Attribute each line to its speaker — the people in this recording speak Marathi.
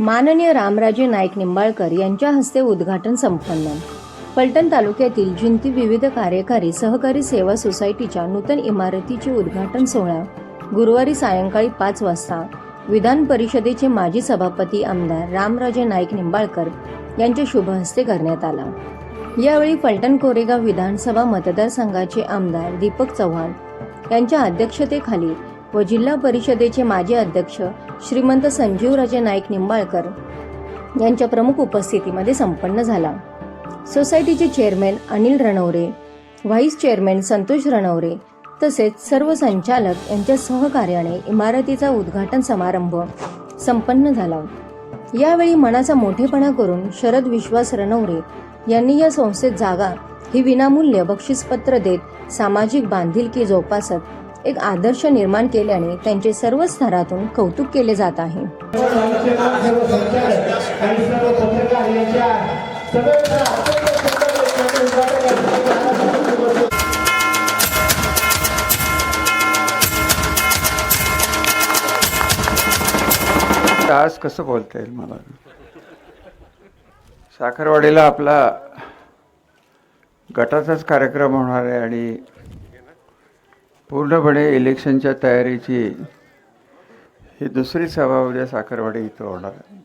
Speaker 1: माननीय रामराजे नाईक निंबाळकर यांच्या हस्ते उद्घाटन संपन्न. पलटण तालुक्यातील जिंती विविध कार्यकारी सहकारी सेवा सोसायटीच्या नूतन इमारतीचे उद्घाटन सोहळा गुरुवारी सायंकाळी पाच वाजता. विधान परिषदेचे माजी सभापती आमदार रामराजे नाईक निंबाळकर यांच्या शुभ हस्ते करण्यात आला. यावेळी फलटण कोरेगाव विधानसभा मतदारसंघाचे आमदार दीपक चव्हाण यांच्या अध्यक्षतेखाली व जिल्हा परिषदेचे माजी अध्यक्ष श्रीमंत संजीवराजे नाईक निंबाळकर यांच्या प्रमुख उपस्थितीमध्ये संपन्न झाला. सोसायटीचे chairman Anil Ranaware vice chairman Santosh Ranaware तसेच सर्व संचालक यांच्या सहकार्याने इमारतीचा उद्घाटन समारंभ संपन्न झाला. यावेळी मनाचा मोठेपणा करून शरद विश्वास रणवरे यांनी या संस्थेत जागा ही विनामूल्य बक्षीसपत्र देत सामाजिक बांधिलकी जोपासत एक आदर्श निर्माण केल्याने त्यांचे सर्व स्तरातून कौतुक केले जात आहे.
Speaker 2: आज कसं बोलता येईल मला? साखरवाडीला आपला गटाचाच कार्यक्रम होणार आहे आणि पूर्णपणे इलेक्शनच्या तयारीची ही दुसरी सभा उद्या साखरवाडी इथं होणार आहे.